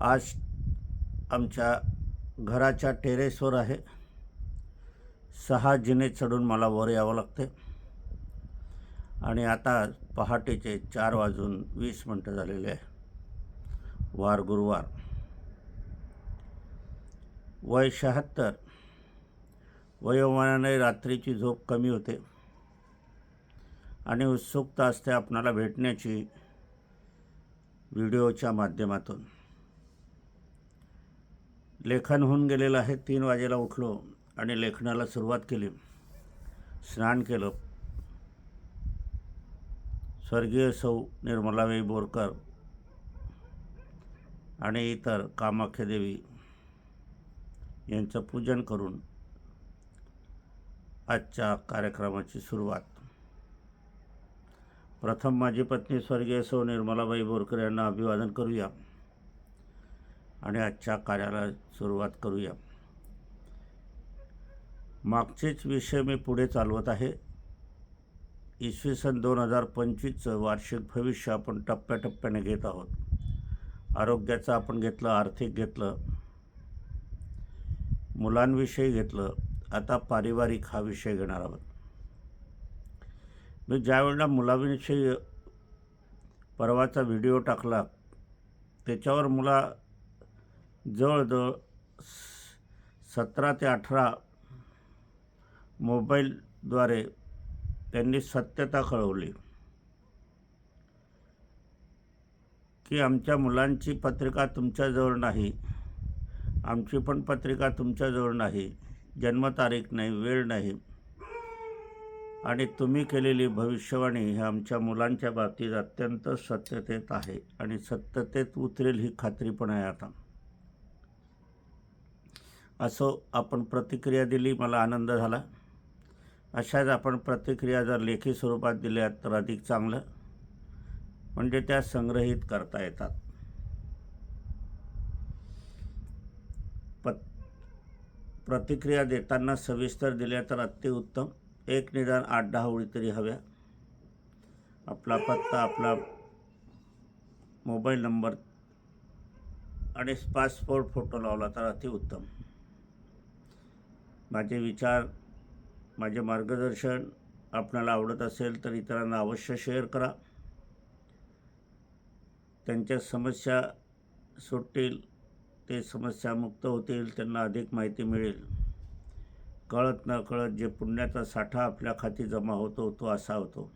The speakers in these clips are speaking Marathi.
आज आमच्या घराच्या टेरेसवर आहे. सहा जिने चढून मला वर यावं लागते. आणि आता पहाटेचे चार वाजून वीस मिनटं झालेले आहे. वार गुरुवार. वय शहात्तर. वयोमानाने रात्रीची झोप कमी होते. आणि उत्सुकता असते आपणाला भेटण्याची व्हिडिओच्या माध्यमातून. लेखन होऊन गेलेलं आहे. तीन वाजेला उठलो आणि लेखनाला सुरुवात केली. स्नान केलं. स्वर्गीय सौ निर्मलाबाई बोरकर आणि इतर कामाख्यादेवी यांचं पूजन करून आजच्या कार्यक्रमाची सुरुवात. प्रथम माझी पत्नी स्वर्गीय सौ निर्मलाबाई बोरकर यांना अभिवादन करूया. आणि आजच्या कार्याला सुरुवात करूया. मागचेच विषय मी पुढे चालवत आहे. इसवी सन दोन हजार पंचवीसचं वार्षिक भविष्य आपण टप्प्याटप्प्याने घेत आहोत. आरोग्याचं आपण घेतलं आर्थिक घेतलं मुलांविषयी घेतलं आता पारिवारिक हा विषय घेणार आहोत. मी ज्यावेळेला मुलाविषयी परवाचा व्हिडिओ टाकला त्याच्यावर मला जवळजवळ सतरा ते अठरा मोबाईलद्वारे त्यांनी सत्यता कळवली की आमच्या मुलांची पत्रिका तुमच्याजवळ नाही. आमची पण पत्रिका तुमच्याजवळ नाही. जन्मतारीख नाही वेळ नाही. आणि तुम्ही केलेली भविष्यवाणी ही आमच्या मुलांच्या बाबतीत अत्यंत सत्यतेत आहे आणि सत्यतेत उतरेल ही खात्री पण आहे आता. असो आपण प्रतिक्रिया दिली मला आनंद झाला. अशाच आपण प्रतिक्रिया जर लेखी स्वरूपात दिल्या तर अधिक चांगलं. म्हणजे त्या संग्रहित करता येतात. पत प्रतिक्रिया देताना सविस्तर दिल्या तर अतिउत्तम. एक निदान आठ दहा ओळी तरी हव्या. आपला पत्ता आपला मोबाईल नंबर आणि पासपोर्ट फोटो लावला तर अतिउत्तम. माझे विचार माझे मार्गदर्शन आपणाला आवडत असेल तर इतरांना अवश्य शेअर करा. त्यांच्या समस्या सुटतील ते समस्यामुक्त होतील त्यांना अधिक माहिती मिळेल. कळत न कळत जे पुण्याचा साठा आपल्या खाती जमा होतो तो असा होतो.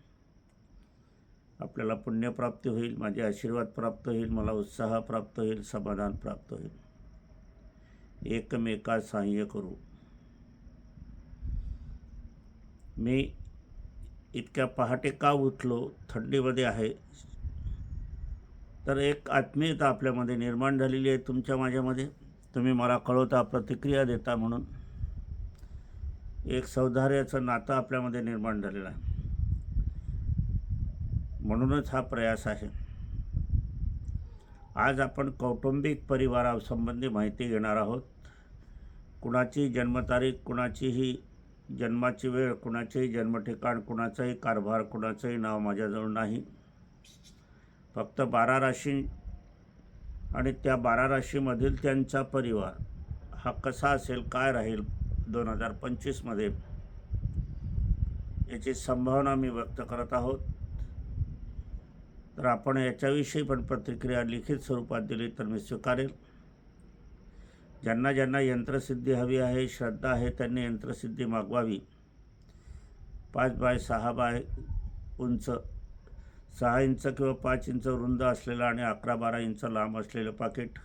आपल्याला पुण्यप्राप्ती होईल माझे आशीर्वाद प्राप्त होईल मला उत्साह प्राप्त होईल समाधान प्राप्त होईल. एकमेका सहाय्य करू. मी इतक्या पहाटे का उठलो? थंडीमध्ये आहे. तर एक आत्मीयता आपल्यामध्ये निर्माण झालेली आहे तुमच्या माझ्यामध्ये. तुम्ही मला कळवता प्रतिक्रिया देता म्हणून. एक सौधार्याचं नातं आपल्यामध्ये निर्माण झालेलं आहे. म्हणूनच हा प्रयास आहे. आज आपण कौटुंबिक परिवारासंबंधी माहिती घेणार आहोत. कुणाची जन्मतारीख कुणाचीही जन्माची वेळ कुणाचेही जन्मठिकाण कुणाचाही कारभार कुणाचंही नाव माझ्याजवळ नाही. फक्त बारा राशी आणि त्या बारा राशीमधील त्यांचा परिवार. हा कसा असेल काय राहील दोन हजार पंचवीसमध्ये याची संभावना मी व्यक्त करत आहोत. तर आपण याच्याविषयी पण प्रतिक्रिया लिखित स्वरूपात दिली तर मी स्वीकारेल. ज्यांना ज्यांना यंत्रसिद्धी हवी आहे श्रद्धा आहे त्यांनी यंत्रसिद्धी मागवावी. पाच बाय सहा बाय उंच सहा इंच किंवा पाच इंच रुंद असलेलं आणि अकरा बारा इंच लांब असलेलं पाकिट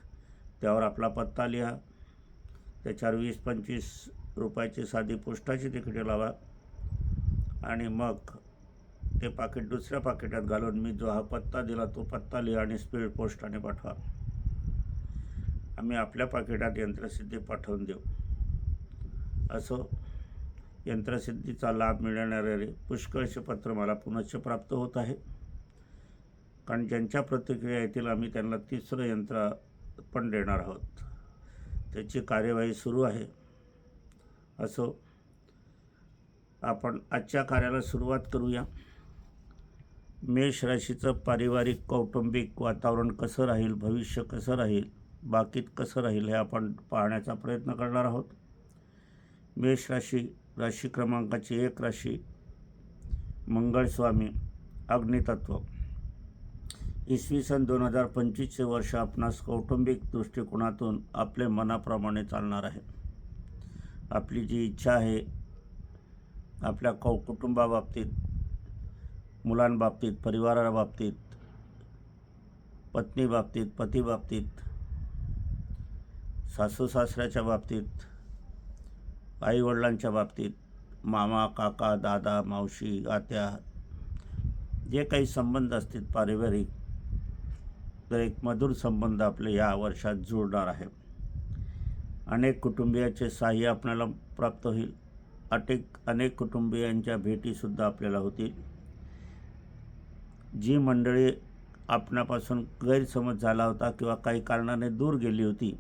त्यावर आपला पत्ता लिहा. त्याच्यावर वीस पंचवीस रुपयाची साधी पोस्टाची तिकिटे लावा. आणि मग ते पाकिट दुसऱ्या पाकिटात घालून मी जो हा पत्ता दिला तो पत्ता लिहा आणि स्पीड पोस्टाने पाठवा. आम्ही आपल्या पाकिटात यंत्रसिद्धी पाठवून देऊ. असं यंत्रसिद्धीचा लाभ मिळणारे पुष्कळचे पत्र मला पुनश्च प्राप्त होत आहे. कारण ज्यांच्या प्रतिक्रिया येतील आम्ही त्यांना तिसरं यंत्र पण देणार आहोत. त्याची कार्यवाही सुरू आहे. असो आपण आजच्या कार्याला सुरुवात करूया. मेष राशीचं पारिवारिक कौटुंबिक वातावरण कसं राहील? भविष्य कसं राहील? बाकीत कसं राहील हे आपण पाहण्याचा प्रयत्न करणार आहोत. मेष राशी राशी क्रमांकाची एक राशी मंगळस्वामी अग्नितत्व. इसवी सन दोन हजार पंचवीसचे वर्ष आपणास कौटुंबिक दृष्टिकोनातून आपले मनाप्रमाणे चालणार आहे. आपली जी इच्छा आहे आपल्या कौ कुटुंबाबाबतीत मुलांबाबतीत परिवाराबाबतीत पत्नीबाबतीत पतीबाबतीत सासू सासऱ्याच्या बाबतीत आईवडिलांच्या बाबतीत मामा काका दादा मावशी आत्या जे काही संबंध असतील पारिवारिक तर एक मधुर संबंध आपले या वर्षात जुळणार आहे. अनेक कुटुंबियाचे सहाय्य आपल्याला प्राप्त होईल. अटेक अनेक कुटुंबियांच्या भेटीसुद्धा आपल्याला होतील. जी मंडळी आपणापासून गैरसमज झाला होता किंवा काही कारणाने दूर गेली होती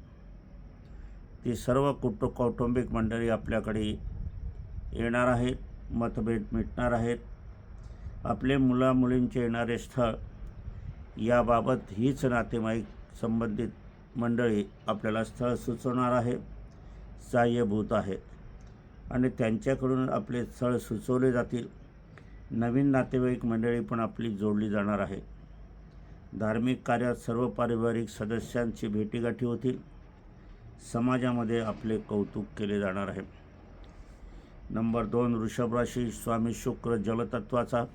ती सर्व कुटु कौटुंबिक मंडळी आपल्याकडे येणार आहेत मतभेद मिटणार आहेत. आपले मुलामुलींचे येणारे स्थळ याबाबत हीच नातेवाईक संबंधित मंडळी आपल्याला स्थळ सुचवणार आहे सहाय्यभूत आहेत आणि त्यांच्याकडून आपले स्थळ सुचवले जातील. नवीन नातेवाईक मंडळी पण आपली जोडली जाणार आहे. धार्मिक कार्यात सर्व पारिवारिक सदस्यांची भेटीगाठी होतील. समाजामध्ये आपले कौतुक केले जाणार आहे. नंबर दोन वृषभ राशी स्वामी शुक्र जलतत्वाचा.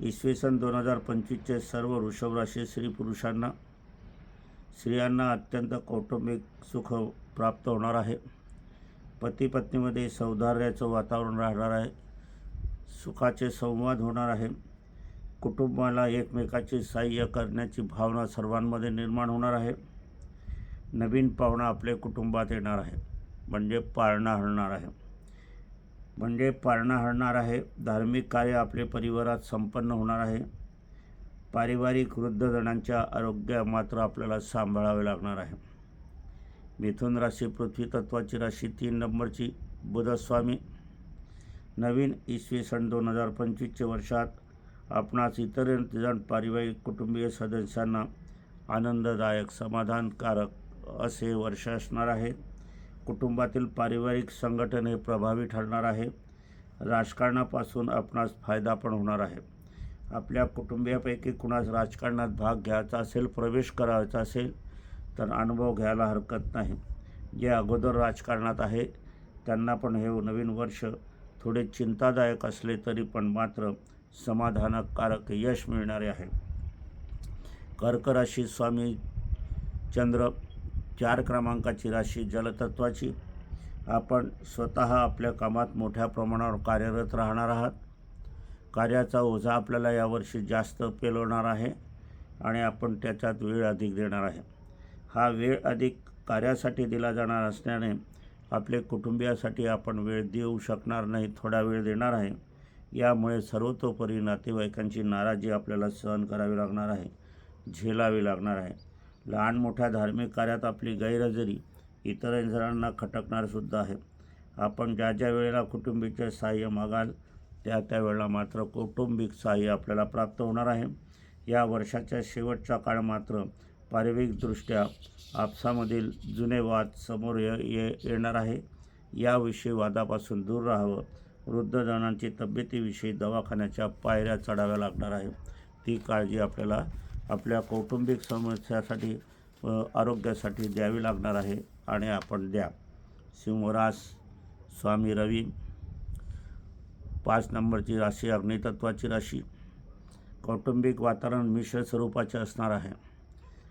इसवी सन दोन हजार पंचवीसचे सर्व वृषभ राशी स्त्री पुरुषांना स्त्रियांना अत्यंत कौटुंबिक सुख प्राप्त होणार आहे. पती पत्नीमध्ये सौधार्याचं वातावरण राहणार आहे. सुखाचे संवाद होणार आहे. कुटुंबाला एकमेकाची सहाय्य करण्याची भावना सर्वांमध्ये निर्माण होणार आहे. नवीन पाहुणा आपल्या कुटुंबात येणार आहे म्हणजे पाळणा हरणार आहे. म्हणजे पाळणा हरणार आहे. धार्मिक कार्य आपले परिवारात संपन्न होणार आहे. पारिवारिक वृद्धजणांच्या आरोग्य मात्र आपल्याला सांभाळावे लागणार आहे. मिथुन राशी पृथ्वी तत्वाची राशी तीन नंबरची बुधस्वामी. नवीन इसवी सन दोन हजार पंचवीसच्या वर्षात आपणास इतर जण पारिवारिक कुटुंबीय सदस्यांना आनंददायक समाधानकारक असे वर्ष असणार आहे कुटुंबातील पारिवारिक संघटन हे प्रभावी ठरणार आहे. राजकारणापासून आपणास फायदा पण होणार आहे. आपल्या कुटुंबियापैकी कुणास राजकारणात भाग घ्यायचा असेल प्रवेश करायचा असेल तर अनुभव घ्यायला हरकत नाही. जे अगोदर राजकारणात आहे त्यांना पण हे नवीन वर्ष थोडे चिंतादायक असले तरी पण मात्र समाधानकारक यश मिळणारे आहे. कर्कराशी स्वामी चंद्र चार क्रमांकाची राशी जलतत्वाची. आपण स्वतः आपल्या कामात मोठ्या प्रमाणावर कार्यरत राहणार आहात. कार्याचा ओझा आपल्याला यावर्षी जास्त पेलवणार आहे आणि आपण त्याच्यात वेळ अधिक देणार आहे. हा वेळ अधिक कार्यासाठी दिला जाणार असल्याने आपले कुटुंबियासाठी आपण वेळ देऊ शकणार नाही थोडा वेळ देणार आहे. यामुळे सर्वतोपरी नातेवाईकांची नाराजी आपल्याला सहन करावी लागणार आहे झेलावी लागणार आहे. लहान मोठ्या धार्मिक कार्यात आपली गैरहजेरी इतर जणांना खटकणारसुद्धा आहे. आपण ज्या ज्या वेळेला कुटुंबीचे सहाय्य मागाल त्या त्या वेळेला मात्र कौटुंबिक सहाय्य आपल्याला प्राप्त होणार आहे. या वर्षाच्या शेवटचा काळ मात्र पारिवारिकदृष्ट्या आपसामधील जुने वाद समोर ये ये येणार आहे. याविषयी वादापासून दूर राहावं. वृद्धजणांची तब्येतीविषयी दवाखान्याच्या पायऱ्या चढाव्या लागणार आहे. ती काळजी आपल्याला आपल्या कौटुंबिक समस्यासाठी आरोग्यासाठी द्यावी लागणार आहे आणि आपण द्या. सिंहरास स्वामी रवी पाच नंबरची राशी अग्नितत्वाची राशी. कौटुंबिक वातावरण मिश्र स्वरूपाचे असणार आहे.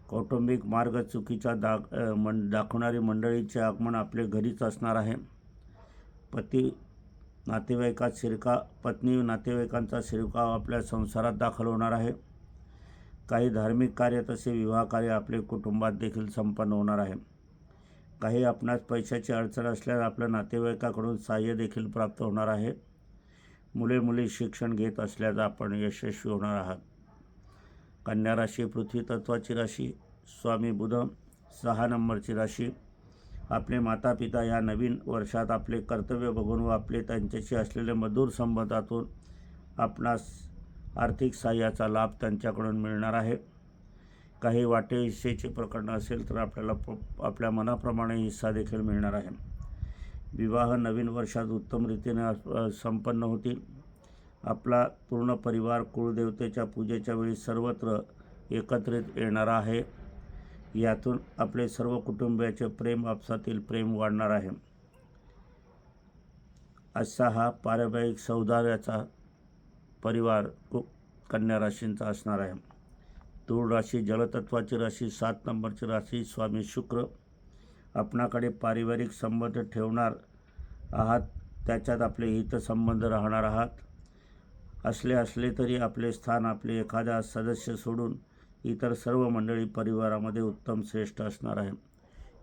कौटुंबिक मार्ग चुकीचा दाख मं दाखवणारी मंडळीचे आगमन आपले घरीच असणार आहे. पती नातेवाईकात शिरका पत्नी नातेवाईकांचा शिरकाव आपल्या संसारात दाखल होणार आहे. काही धार्मिक कार्य तसे विवाह कार्य आपले कुटुंबात देखील संपन्न होणार आहे. काही आपणास पैशाची अडचण असल्यास आपल्या नातेवाईकाकडून सहाय्य देखील प्राप्त होणार आहे. मुले मुली शिक्षण घेत असल्यास आपण यशस्वी होणार आहात. कन्या राशी पृथ्वी तत्वाची राशी स्वामी बुध सहा नंबरची राशी आपले माता पिता या नवीन वर्षात आपले कर्तव्य बघून व आपले त्यांच्याशी असलेले मधुर संबंधातून आपणास आर्थिक सहाय्याचा लाभ त्यांच्याकडून मिळणार आहे. काही वाटे हिस्सेचे प्रकरणं असेल तर आपल्याला प- आपल्या मनाप्रमाणे हिस्सा देखील मिळणार आहे. विवाह नवीन वर्षात उत्तम रीतीने संपन्न होतील. आपला पूर्ण परिवार कुळदेवतेच्या पूजेच्या वेळी सर्वत्र एकत्रित येणारा आहे. यातून आपले सर्व कुटुंबियाचे प्रेम आपसातील प्रेम वाढणार आहे. असा हा पारिवारिक सौदार्याचा परिवार कु कन्या राशींचा असणार आहे. तूळ राशी जलतत्वाची राशी सात नंबरची राशी स्वामी शुक्र आपणाकडे पारिवारिक संबंध ठेवणार आहात. त्याच्यात आपले हितसंबंध राहणार आहात. असले असले तरी आपले स्थान आपले एखाद्या सदस्य सोडून इतर सर्व मंडळी परिवारामध्ये उत्तम श्रेष्ठ असणार आहे.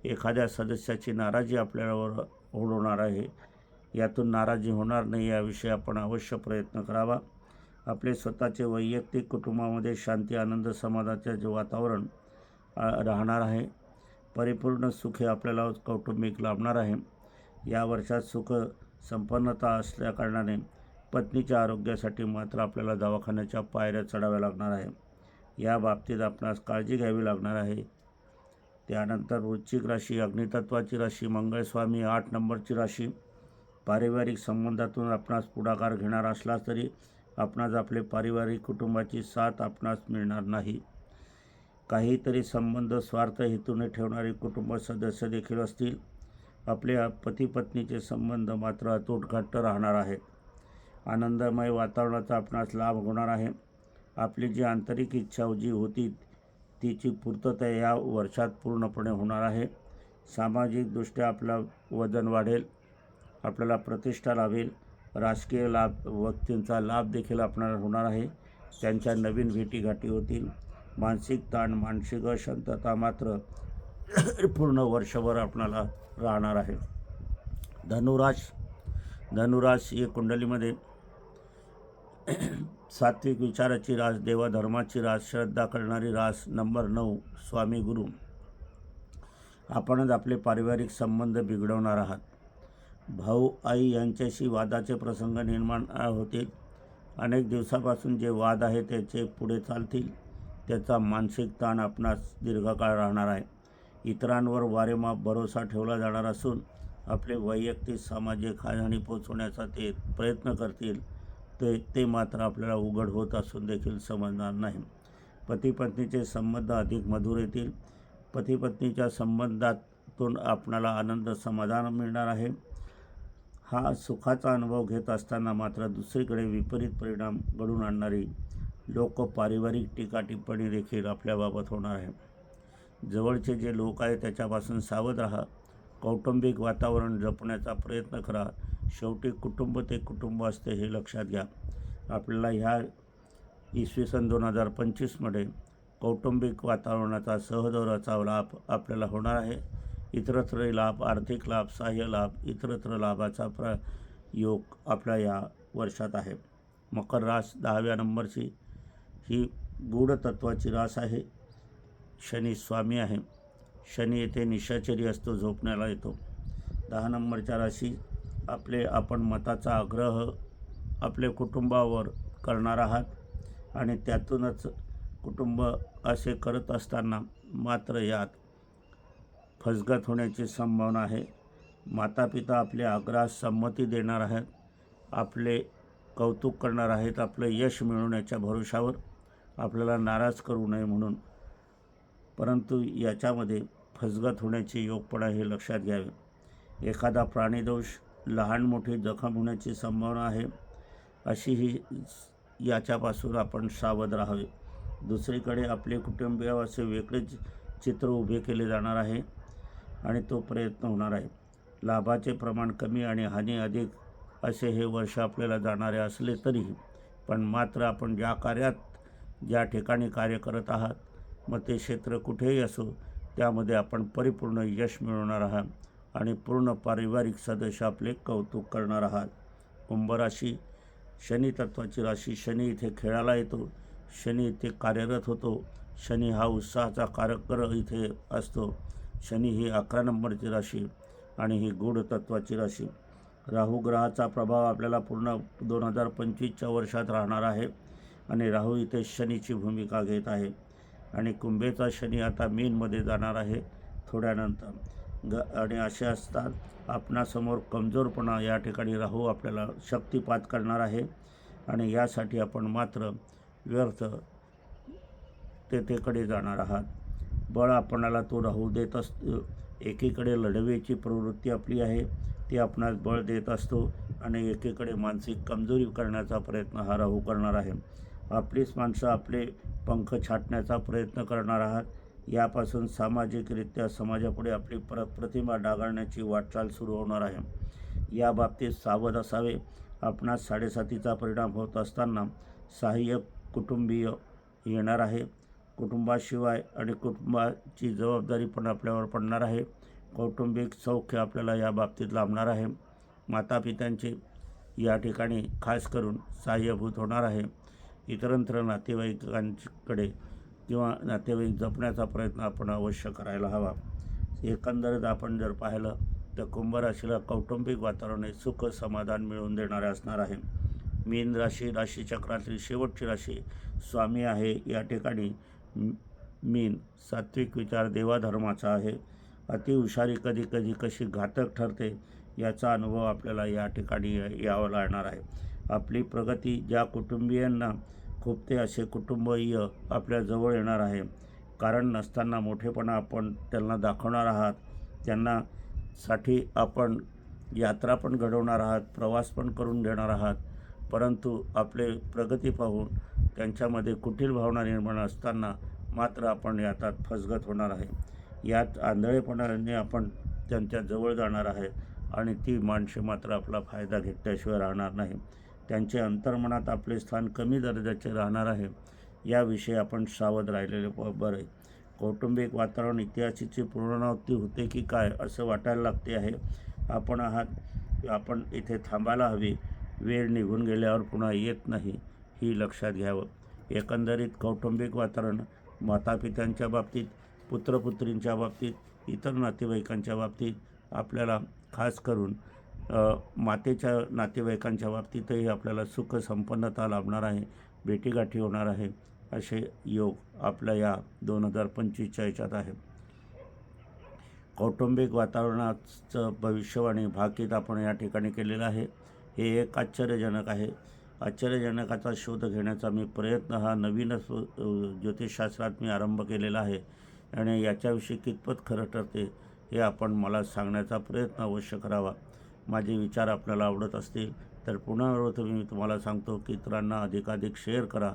एखाद्या सदस्याची नाराजी आपल्यावर ओढवणार आहे. यातून नाराजी होणार नाही याविषयी आपण अवश्य प्रयत्न करावा. आपले स्वतःचे वैयक्तिक कुटुंबामध्ये शांती आनंद समाधानाचे जे वातावरण राहणार आहे परिपूर्ण सुखे आपल्याला कौटुंबिक लाभणार आहे. या वर्षात सुख संपन्नता असल्याकारणाने पत्नीच्या आरोग्यासाठी मात्र आपल्याला दवाखान्याच्या पायऱ्या चढाव्या लागणार आहे. या बाबतीत आपणास काळजी घ्यावी लागणार आहे. त्यानंतर वृश्चिक राशी अग्नितत्वाची राशी मंगळस्वामी आठ नंबरची राशी पारिवारिक संबंधातून आपणास पुढाकार घेणार असला तरी आपणास आपले पारिवारिक कुटुंबाची साथ आपणास मिळणार नाही. काहीतरी संबंध स्वार्थ हेतूने ठेवणारे कुटुंब सदस्य देखील असतील. आपल्या पतीपत्नीचे संबंध मात्र अतूट घट्ट राहणार आहेत आनंदमय वातावरणाचा आपणास लाभ होणार आहे. आपली जी आंतरिक इच्छा जी होती तिची पूर्तता या वर्षात पूर्णपणे होणार आहे. सामाजिकदृष्ट्या आपलं वजन वाढेल. आपल्याला प्रतिष्ठा लाभेल. राजकीय लाभ व्यक्तींचा लाभ देखील आपणाला होणार आहे. त्यांच्या नवीन भेटीगाठी होतील. मानसिक ताण मानसिक अशांतता मात्र पूर्ण वर्षभर आपणाला राहणार आहे. धनुराज धनुराज ही कुंडलीमध्ये सात्विक विचाराची रास देवाधर्माची रास श्रद्धा करणारी रास नंबर नऊ स्वामी गुरु. आपणच आपले पारिवारिक संबंध बिघडवणार आहात. भाऊ आई यांच्याशी वादाचे प्रसंग निर्माण होतील अनेक दिवसापासून जे वाद आहे त्याचे पुढे चालतील त्याचा मानसिक ताण आपणास दीर्घकाळ राहणार आहे. इतरांवर वारेमाप भरोसा ठेवला जाणार असून आपले वैयक्तिक सामाजिक हानी पोचवण्याचा ते प्रयत्न करतील ते ते मात्र आपल्याला उघड होत असून देखील समजणार नाही. पती पत्नीचे संबंध अधिक मधुर येतील. पती पत्नीच्या संबंधातून आपणाला आनंद समाधान मिळणार आहे. हा सुखाचा अनुभव घेत असताना मात्र दुसरीकडे विपरीत परिणाम घडून आणणारी लोक पारिवारिक टीका टिप्पणी देखील आपल्याबाबत होणार आहे. जवळचे जे लोक आहे त्याच्यापासून सावध राहा. कौटुंबिक वातावरण जपण्याचा प्रयत्न करा. शेवटी कुटुंब ते कुटुंब असते हे लक्षात घ्या. आपल्याला ह्या इसवी सन दोन हजार पंचवीसमध्ये कौटुंबिक वातावरणाचा सहदौराचा लाभ आपल्याला होणार आहे. इतरत्र लाभ आर्थिक लाभ सहाय्य लाभ इतरत्र लाभाचा प्र योग आपल्या या वर्षात आहे. मकर रास दहाव्या नंबरची ही गूढतत्वाची रास आहे. शनी स्वामी आहे. शनी येथे निशाचरी असतो झोपण्याला येतो. दहा नंबरच्या राशी आपले आपण मताचा आग्रह आपले कुटुंबावर करणार आहात आणि त्यातूनच कुटुंब असे करत असताना मात्र यात फसगत होण्याची संभावना आहे. माता पिता आपल्या आग्रहास संमती देणार आहेत. आपले कौतुक करणार आहेत. आपलं यश मिळवण्याच्या भरोशावर आपल्याला नाराज करू नये म्हणून. परंतु याच्यामध्ये फसगत होण्याचे योग पण हे लक्षात घ्यावे. एखादा प्राणीदोष लहान मोठी जखम होण्याची संभावना आहे. अशी ही याच्यापासून आपण सावध राहावे. दुसरीकडे आपले कुटुंबीय असे वेगळेच चित्र उभे केले जाणार आहे. आणि तो प्रयत्न होणार आहे. लाभाचे प्रमाण कमी आणि हानी अधिक असे हे वर्ष आपल्याला जाणारे असले तरीही पण मात्र आपण ज्या कार्यात ज्या ठिकाणी कार्य करत आहात मग ते क्षेत्र कुठेही असो त्यामध्ये आपण परिपूर्ण यश मिळवणार आहात आणि पूर्ण पारिवारिक सदस्य आपले कौतुक करणार आहात. कुंभराशी शनी तत्वाची राशी शनी इथे खेळायला येतो शनी इथे कार्यरत होतो शनी हा उत्साहाचा कारकर इथे असतो. शनी ही अकरा नंबरची राशी आणि ही गूढ तत्वाची राशी. राहू ग्रहाचा प्रभाव आपल्याला पूर्ण दोन हजार पंचवीसच्या वर्षात राहणार आहे आणि राहू इथे शनीची भूमिका घेत आहे. आणि कुंभेचा शनी आता मीनमध्ये जाणार आहे थोड्यानंतर. ग आणि असे असतात आपणासमोर कमजोरपणा या ठिकाणी राहू आपल्याला शक्तिपात करणार आहे. आणि यासाठी आपण मात्र व्यर्थ तेथेकडे जाणार आहात. बळ आपणाला तो राहू देत असतो एकीकडे लढवेची प्रवृत्ती आपली आहे ती आपणास बळ देत असतो आणि एकीकडे मानसिक कमजोरी करण्याचा प्रयत्न हा राहू करणार आहे. आपलीच माणसं आपले पंख छाटण्याचा प्रयत्न करणार आहात. यापासून सामाजिकरित्या समाजापुढे आपली प्र प्रतिमा डागाळण्याची वाटचाल सुरू होणार आहे. या बाबतीत सावध असावे. आपणास साडेसातीचा परिणाम होत असताना सहाय्यक कुटुंबीय येणार आहे. कुटुंबाशिवाय आणि कुटुंबाची जबाबदारी पण आपल्यावर पडणार आहे. कौटुंबिक सौख्य आपल्याला या बाबतीत लाभणार आहे. मातापित्यांचे या ठिकाणी खास करून सहाय्यभूत होणार आहे. इतरंत्र नातेवाईकांकडे किंवा नातेवाईक जपण्याचा प्रयत्न आपण अवश्य करायला हवा. एकंदरीत आपण जर पाहिलं तर कुंभ राशीला कौटुंबिक वातावरण सुख समाधान मिळवून देणारे असणार आहे. मीन राशी राशीचक्रातील शेवटची राशी स्वामी आहे. या ठिकाणी मीन सात्विक विचार देवाधर्माचा आहे. अतिहुशारी कधी कधी कशी घातक ठरते याचा अनुभव आपल्याला या ठिकाणी यावं लागणार आहे. आपली प्रगती ज्या कुटुंबियांना खुपते असे कुटुंबीय आपल्या जवळ येणार आहे. कारण नसताना मोठेपणा आपण त्यांना दाखवणार आहात. त्यांना साठी आपण यात्रा पण घडवणार आहात प्रवास पण करून घेणार आहात. परंतु आपले प्रगती पाहून त्यांच्यामध्ये कुठील भावना निर्माण असताना मात्र आपण यातात फसगत होणार आहे. यात आंधळेपणाने आपण त्यांच्या जवळ जाणार आहे आणि ती माणसे मात्र आपला फायदा घेतल्याशिवाय राहणार नाही. त्यांचे अंतर्मनात आपले स्थान कमी दर्जाचे राहणार आहे. याविषयी आपण सावध राहिलेले ब- बरे. कौटुंबिक वातावरण इतिहासाची पुनरावृत्ती होते की काय असं वाटायला लागते आहे. आपण आहात आपण इथे थांबायला हवी. वेळ निघून गेल्यावर पुन्हा येत नाही ही लक्षात घ्यावं. एकंदरीत कौटुंबिक वातावरण मातापित्यांच्या बाबतीत पुत्रपुत्रींच्या बाबतीत इतर नातेवाईकांच्या बाबतीत आपल्याला खास करून मातेच्या नातेवाईकांच्या बाबतीतही आपल्याला सुख संपन्नता लाभणार आहे भेटीगाठी होणार आहे असे योग आपल्या या दोन हजार पंचवीसच्या याच्यात आहे. कौटुंबिक वातावरणाचं भविष्यवाणी भाकीत आपण या ठिकाणी केलेलं आहे. हे एक आश्चर्यजनक आहे. आश्चर्यजनकाचा शोध घेण्याचा मी प्रयत्न हा नवीनच ज्योतिषशास्त्रात मी आरंभ केलेला आहे आणि याच्याविषयी कितपत खरं ठरते हे आपण मला सांगण्याचा प्रयत्न अवश्य करावा. माझे विचार आपल्याला आवडत असतील तर पुनरावृत्त मी तुम्हाला सांगतो की इतरांना अधिकाधिक शेअर करा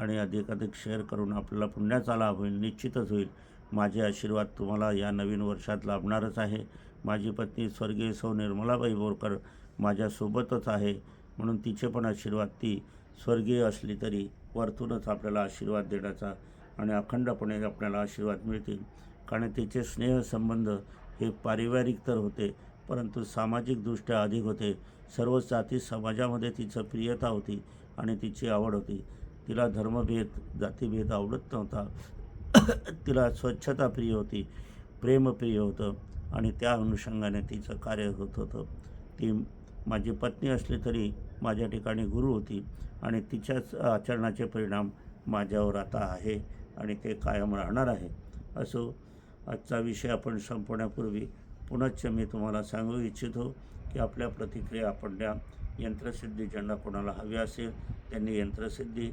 आणि अधिकाधिक शेअर करून आपल्याला पुण्याचा लाभ होईल निश्चितच होईल. माझे आशीर्वाद तुम्हाला या नवीन वर्षात लाभणारच आहे. माझी पत्नी स्वर्गीय सौ निर्मलाबाई बोरकर माझ्यासोबतच आहे. म्हणून तिचे पण आशीर्वाद ती स्वर्गीय असली तरी वरतूनच आपल्याला आशीर्वाद देण्याचा आणि अखंडपणे आपल्याला आशीर्वाद मिळतील. कारण तिचे स्नेहसंबंध हे पारिवारिक तर होते परंतु सामाजिकदृष्ट्या अधिक होते. सर्व जाती समाजामध्ये तिचं प्रियता होती आणि तिची आवड होती. तिला धर्मभेद जातीभेद आवडत नव्हता. तिला स्वच्छता प्रिय होती प्रेमप्रिय होतं आणि त्या अनुषंगाने तिचं कार्य होत होतं. ती माझी पत्नी असली तरी माझ्या ठिकाणी गुरु होती आणि तिच्याच आचरणाचे परिणाम माझ्यावर आता आहे आणि ते कायम राहणार आहे. असो आजचा विषय आपण संपवण्यापूर्वी पुनश्च मी तुम्हाला सांगू इच्छितो की आपल्या प्रतिक्रिया आपण द्या. यंत्रसिद्धी ज्यांना कोणाला हवी असेल त्यांनी यंत्रसिद्धी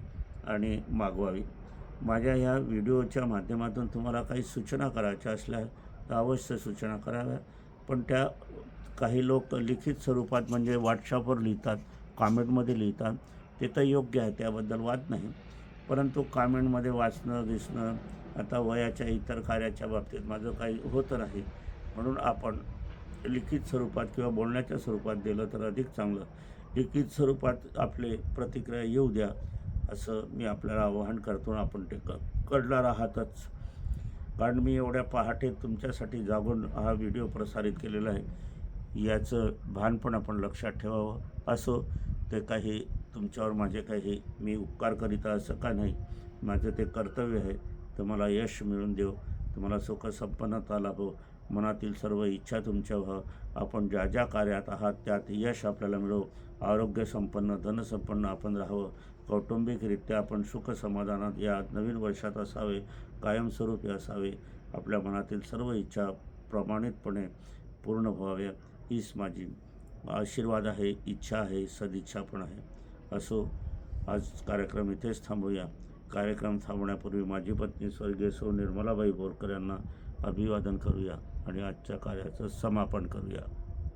आणि मागवावी. माझ्या ह्या व्हिडिओच्या माध्यमातून तुम्हाला काही सूचना करायच्या असल्या तर अवश्य सूचना कराव्या. पण त्या काही लोक लिखित स्वरूपात म्हणजे व्हॉट्सअपवर लिहितात. कॉमेंटमध्ये लिहितात. ते तर योग्य आहे त्याबद्दल वाद नाही. परंतु कॉमेंटमध्ये वाचणं दिसणं आता वयाच्या इतर कार्याच्या बाबतीत माझं काही होत नाही. म्हणून आपण लिखित स्वरूपात किंवा बोलण्याच्या स्वरूपात दिलं तर अधिक चांगलं. लिखित स्वरूपात आपले प्रतिक्रिया येऊ द्या असं मी आपल्याला आवाहन करतो आपण ते क करणार आहातच. कारण मी एवढ्या पहाटे तुमच्यासाठी जागून हा व्हिडिओ प्रसारित केलेला आहे. याचं भान पण आपण लक्षात ठेवावं असो ते काही तुमच्यावर माझे काही मी उपकार करीता असं का नाही? माझं ते कर्तव्य आहे. तर मला यश मिळून देव तुम्हाला सुखसंपन्नता लाभो. मनातील सर्व इच्छा तुमच्या व्हावं. आपण ज्या ज्या कार्यात आहात त्यात यश आपल्याला मिळो. आरोग्य संपन्न धनसंपन्न आपण राहावं. कौटुंबिकरित्या आपण सुख समाधानात या नवीन वर्षात असावे. कायमस्वरूपी असावे. आपल्या मनातील सर्व इच्छा प्रमाणितपणे पूर्ण व्हाव्या हीच माझी आशीर्वाद आहे इच्छा आहे सदिच्छा पण आहे. असो आज कार्यक्रम इथेच थांबूया. कार्यक्रम थांबण्यापूर्वी माझी पत्नी स्वर्गीय सौ निर्मलाबाई बोरकर यांना अभिवादन करूया आणि आजच्या कार्याचं समापन करूया.